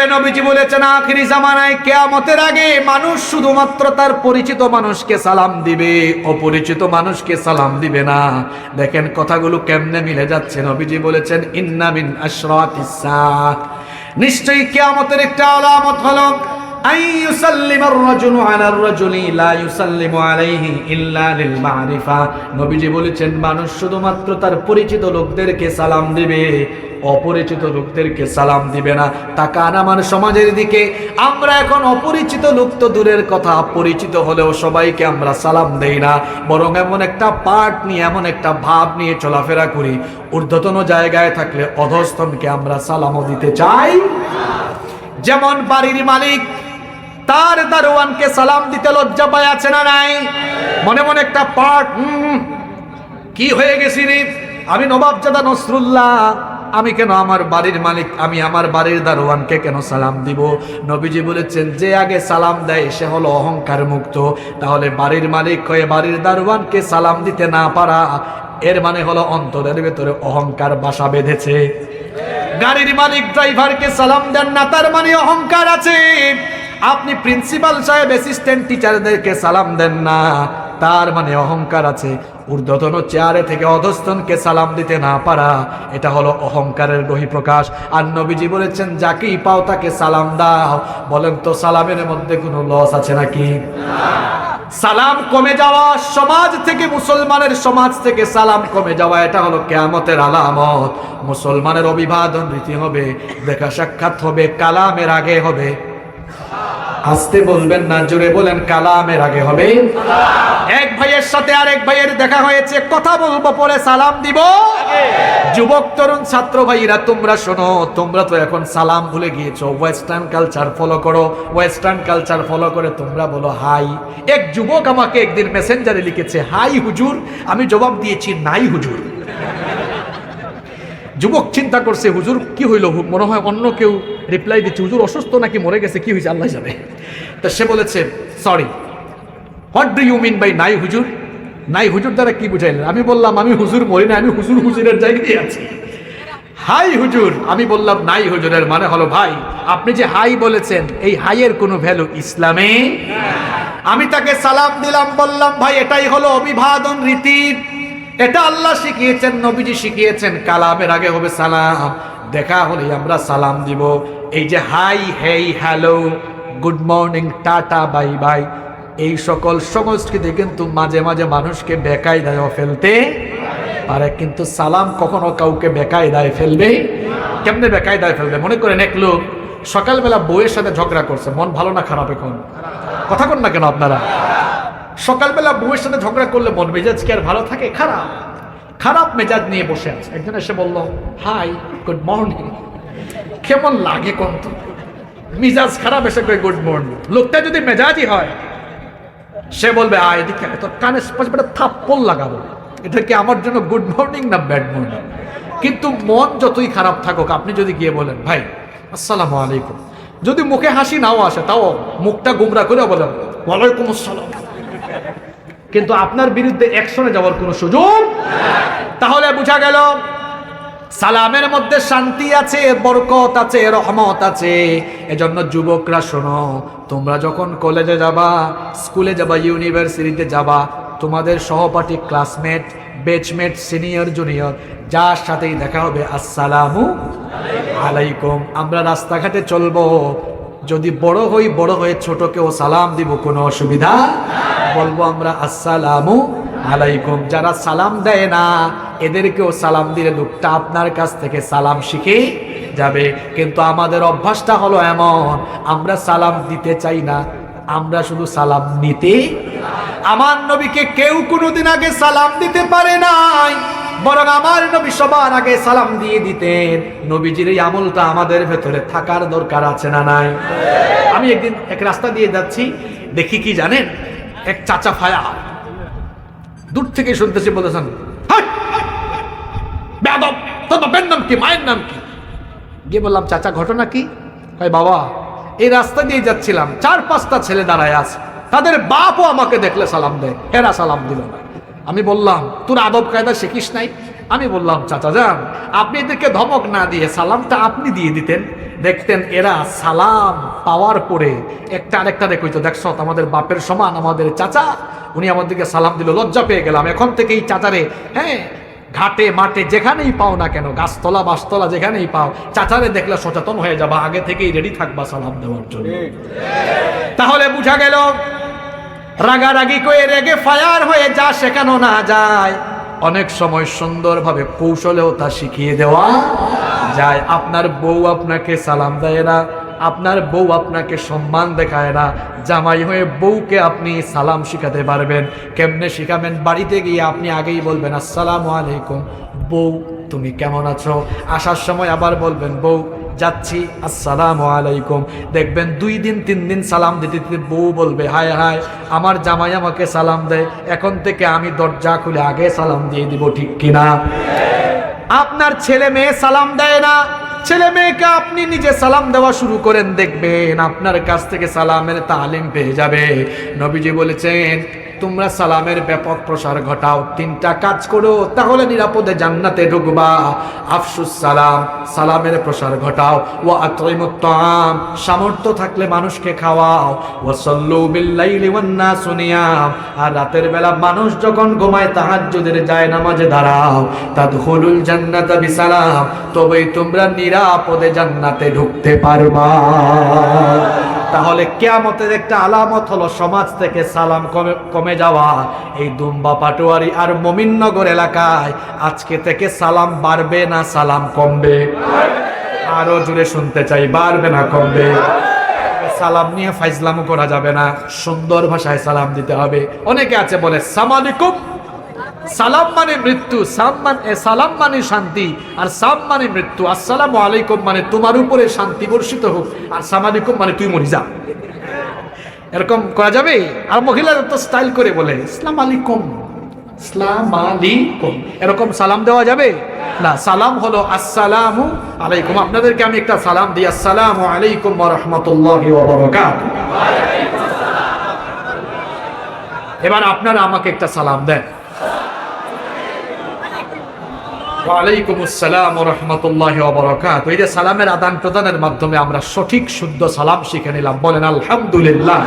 এরপরে নবীজি বলেছেন, আখিরি জামানায় কেয়ামতের আগে মানুষ শুধুমাত্র তার পরিচিত মানুষকে সালাম দিবে, অপরিচিত মানুষকে সালাম দিবে না। দেখেন কথাগুলো কেমনে মিলে যাচ্ছে। নবীজি বলেছেন ইন্নামিন মিন নিশ্চয়ই কেয়ামতের একটা আলামত হলো আই ইউসাল্লিমু আর-রাজুলু আলা আর-রাজুলি লা ইউসাল্লিমু আলাইহি ইল্লা লিল মারিফা। নবীজি বলেছেন, মানুষ শুধুমাত্র তার পরিচিত লোকদেরকে সালাম দিবে, অপরিচিত লোকদেরকে সালাম দিবে না। তাকান আমার সমাজের দিকে, আমরা এখন অপরিচিত লোক তো দূরের কথা, পরিচিত হলেও সবাইকে আমরা সালাম দেই না। বরং এমন একটা পার্ট নিয়ে, এমন একটা ভাব নিয়ে চলাফেরা করি। ঊর্ধ্বতন জায়গায় থাকলে অধস্তনকে আমরা সালামও দিতে চাই। যেমন বাড়ির মালিক তার দারোয়ানকে সালাম দিতে লজ্জা পায়, আছে না নাই? মনে মনে একটা পার্ট কি হয়ে গেছি রে? আমি নবাবজাদা নসরুল্লাহ, আমি কেন আমার বাড়ির মালিক? আমি আমার বাড়ির দারোয়ানকে কেন সালাম দিব? নবীজি বলেছেন, যে আগে সালাম দেয়, সে হলো অহংকার মুক্ত। তাহলে বাড়ির মালিক হয়ে বাড়ির দারোয়ানকে সালাম দিতে না পারা, এর মানে হলো অন্তরের ভেতরে অহংকার বাসা বেঁধেছে। গাড়ির মালিক ড্রাইভারকে সালাম দেন না, তার মানে অহংকার আছে। আপনি প্রিন্সিপাল সাহেব অ্যাসিস্ট্যান্ট টিচারদেরকে সালাম দেন না। তার মানে অহংকার আছে। ঊর্ধ্বতন চেয়ারে থেকে অধস্তনকে সালাম দিতে না পারা, এটা হলো অহংকারের বহিঃপ্রকাশ। আর নবীজি বলেছেন, যাকেই পাও তাকে সালাম দাও। বলেন তো, সালামের মধ্যে কোনো লস আছে নাকি? সালাম কমে যাওয়া সমাজ থেকে, মুসলমানের সমাজ থেকে সালাম কমে যাওয়া, এটা হলো কেয়ামতের আলামত। মুসলমানের অভিবাদন রীতি হবে, দেখা সাক্ষাৎ হবে, কালামের আগে হবে। আসতে বলবেন না, জোরে বলেন, কালামের আগে হবে। এক ভাইয়ের সাথে আর এক ভাইয়ের দেখা হয়েছে, কথা বলব, পরে সালাম দিব। যুবক, তরুণ, ছাত্র ভাইরা তোমরা শোনো, তোমরা তো এখন সালাম ভুলে গিয়েছো। ওয়েস্টার্ন কালচার ফলো করো ওয়েস্টার্ন কালচার ফলো করে তোমরা বলো হাই এক যুবক আমাকে একদিন মেসেঞ্জারে লিখেছে হাই হুজুর, আমি জবাব দিয়েছি, নাই হুজুর। যুবক চিন্তা করছে, হুজুর, কি হইল? মনে হয় অন্য কেউ রিপ্লাই দিচ্ছে, হুজুর অসুস্থ নাকি মরে গেছে? কি হয়েছে? আল্লাহ জানে। তা সে বলেছে sorry what do you mean by নাই হুজুর? নাই হুজুর দ্বারা কি বুঝাইলেন? আমি বললাম, আমি হুজুর মরি না, আমি হুজুর হুজুরের জায়গায় আছি। হাই হুজুর! আমি বললাম, নাই হুজুরের মানে হলো ভাই, আপনি যে হাই বলেছেন, এই হাইয়ের কোনো ভ্যালু ইসলামে আমি তাকে সালাম দিলাম, বললাম, ভাই, এটাই হলো অভিবাদন রীতি। এটা আল্লাহ শিখিয়েছেন, নবীজি শিখিয়েছেন, কালামের আগে হবে সালাম, দেখা হলে আমরা সালাম দিব। এই যে hi, hey, hello, good morning, tata, bye bye. এই সকল সংস্কৃতি কিন্তু মাঝে মাঝে মানুষকে বেকায় দেয় ফেলতে পারে, কিন্তু সালাম কখনো কাউকে বেকায় দেয় ফেলবে? কেমনে বেকায় দেয় ফেলবে? মনে করেন এক লোক সকালবেলা বউয়ের সাথে ঝগড়া করছে, মন ভালো না খারাপ এখন? কথা কন না কেন আপনারা? সকালবেলা বউয়ের সাথে ঝগড়া করলে মন মেজাজ কি আর ভালো থাকে? খারাপ। খারাপ মেজাজ নিয়ে বসে আছে। একজন এসে বলল, হাই, গুড মর্নিং। কেমন লাগে কোন তো মিজাজ খারাপ এসে কই গুড মর্নিং লোকটা যদি মেজাজই হয়, সে বলবে, আয় এদিকে তোর কানে স্পষ্ট থাপ্পল লাগাবো। এটা কি আমার জন্য গুড মর্নিং না ব্যাড মর্নিং কিন্তু মন যতই খারাপ থাকুক, আপনি যদি গিয়ে বলেন, ভাই, আসসালামু আলাইকুম। যদি মুখে হাসি নাও আসে, তাও মুখটা গুমরা করে বলেন, ওয়ালাইকুম আসসালাম। কিন্তু আপনার বিরুদ্ধে অ্যাকশনে যাওয়ার কোনো সুযোগ? তাহলে বোঝা গেল সালামের মধ্যে শান্তি আছে, বরকত আছে, রহমত আছে। এজন্য যুবকরা, শোনো, তোমরা যখন কলেজে যাবা, স্কুলে যাবা, ইউনিভার্সিটিতে যাবা, তোমাদের সহপাঠী ক্লাসমেট বেচমেট সিনিয়র, জুনিয়র, যার সাথেই দেখা হবে, আসসালামু আলাইকুম। আমরা রাস্তাঘাটে চলবো। যদি বড় হই, বড় হয়ে ছোটকেও সালাম দিব, কোনো অসুবিধা বলব আমরা, আসসালামু আলাইকুম। যারা সালাম দেয় না এদেরকেও সালাম দিলে লোকটা আপনার কাছ থেকে সালাম শিখে যাবে। কিন্তু আমাদের অভ্যাসটা হলো এমন, আমরা সালাম দিতে চাই না, আমরা শুধু সালাম নিতে আমার নবীকে কেউ কোনোদিন আগে সালাম দিতে পারে নাই, বরং আমার নবী সবার আগে সালাম দিয়ে দিতেন। নবীজির এই আমলটা আমাদের ভেতরে থাকার দরকার আছে না নাই? আমি একদিন এক রাস্তা দিয়ে যাচ্ছি, দেখি কি জানেন? এক চাচা ফায়া দূর থেকে শুনতেছি বলেছেন নাম কি, মায়ের নাম কি? গিয়ে বললাম, চাচা, ঘটনা কি? হয় বাবা, এই রাস্তা দিয়ে যাচ্ছিলাম। চার পাঁচটা ছেলে দাঁড়ায় আছে। তাদের বাপও আমাকে দেখলে সালাম দেয়। হেরা সালাম দিল না। আমি বললাম, তোর আদব কায়দা শিখিস নাই? আমি বললাম, চাচা যান আপনি এদেরকে ধমক না দিয়ে সালামটা আপনি দিয়ে দিতেন। দেখতেন এরা সালাম পাওয়ার পরে একটা আরেকটা কইতো দেখছ আমাদের বাপের সমান, আমাদের চাচা, উনি আমাদেরকে সালাম দিল, লজ্জা পেয়ে গেলাম। এখন থেকে এই চাচারে হ্যাঁ ঘাটে, মাঠে যেখানেই পাও না কেন, গাছতলা, বাসতলা যেখানেই পাও, চাচারে দেখলে সচেতন হয়ে যাবা, আগে থেকেই রেডি থাকবা সালাম দেওয়ার জন্য। তাহলে বুঝা গেল, রাগারাগি করে রেগে ফায়ার হয়ে যা শেখানো না যায়। অনেক সময় সুন্দরভাবে কৌশলেও তা শিখিয়ে দেওয়া যায়। আপনার বউ আপনাকে সালাম দেয় না আপনার বউ আপনাকে সম্মান দেখায় না। জামাই হয়ে বউকে আপনি সালাম শিখাতে পারবেন। কেমনে শিখাবেন? বাড়িতে গিয়ে আপনি আগেই বলবেন, আসসালামু আলাইকুম। বউ, তুমি কেমন আছো? আসার সময় আবার বলবেন, বউ, যাচ্ছি। আসসালামু আলাইকুম। দেখবেন দুই দিন, তিন দিন সালাম দিতে দিতে বউ বলবে, হায় হায়, আমার জামাই আমাকে সালাম দেয়। এখন থেকে আমি দরজা খুলে আগে সালাম দিয়ে দিব ঠিক কিনা? আপনার ছেলে মেয়ে সালাম দেয় না। ছেলে মেয়েকে আপনি নিজে সালাম দেওয়া শুরু করেন, দেখবেন আপনার কাছ থেকে সালামের তালিম পেয়ে যাবে। নবীজি বলেছেন, তোমরা সালামের ব্যাপক প্রসার ঘটাও, তিনটা কাজ করো, তাহলে নিরাপদে জান্নাতে ঢুকবা। আফসুস সালাম, সালামের প্রসার ঘটাও। ও আত্মীমুত্তাম সামর্থ্য থাকলে মানুষকে খাওয়াও। ও সল্লু বিল্লাইলি ওয়ান নাসু আর রাতের বেলা মানুষ যখন ঘুমায় তাহার তাহাজ্জুদের যায় নামাজে দাঁড়াও। তাদখুলুল জান্নাতা বিসালাম, তবেই তোমরা নিরাপদে জান্নাতে ঢুকতে পারবা। তাহলে কেয়ামতের একটা আলামত হলো সমাজ থেকে সালাম কমে কমে যাওয়া। এই দুম্বা পাটোয়ারি আর মমিননগর এলাকায় আজকে থেকে সালাম বাড়বে না সালাম কমবে? আরও জুড়ে শুনতে চাই, বাড়বে না কমবে? সালাম নিয়ে ফাইজলামও করা যাবে না, সুন্দর ভাষায় সালাম দিতে হবে। অনেকে আছে বলে সামালিকুম সালাম মানে মৃত্যু, সাম মানে সালাম মানে শান্তি, আর সাম মানে মৃত্যু। আসসালামু আলাইকুম মানে তোমার উপরে শান্তি বর্ষিত হোক, আর সামালিকুম মানে তুই মরি যা। এরকম করা যাবে? আর মহিলারা তো স্টাইল করে বলে, ইসলাম আলাইকুম এরকম সালাম দেওয়া যাবে? না, সালাম হলো, আসসালামু আলাইকুম। আপনাদেরকে আমি একটা সালাম দিই, আসসালামু আলাইকুম রাহমাতুল্লাহি এবার আপনারা আমাকে একটা সালাম দেন। সালামের আদান প্রদানের মাধ্যমে আমরা সঠিক শুদ্ধ সালাম শিখে নিলাম। বলেন আলহামদুলিল্লাহ।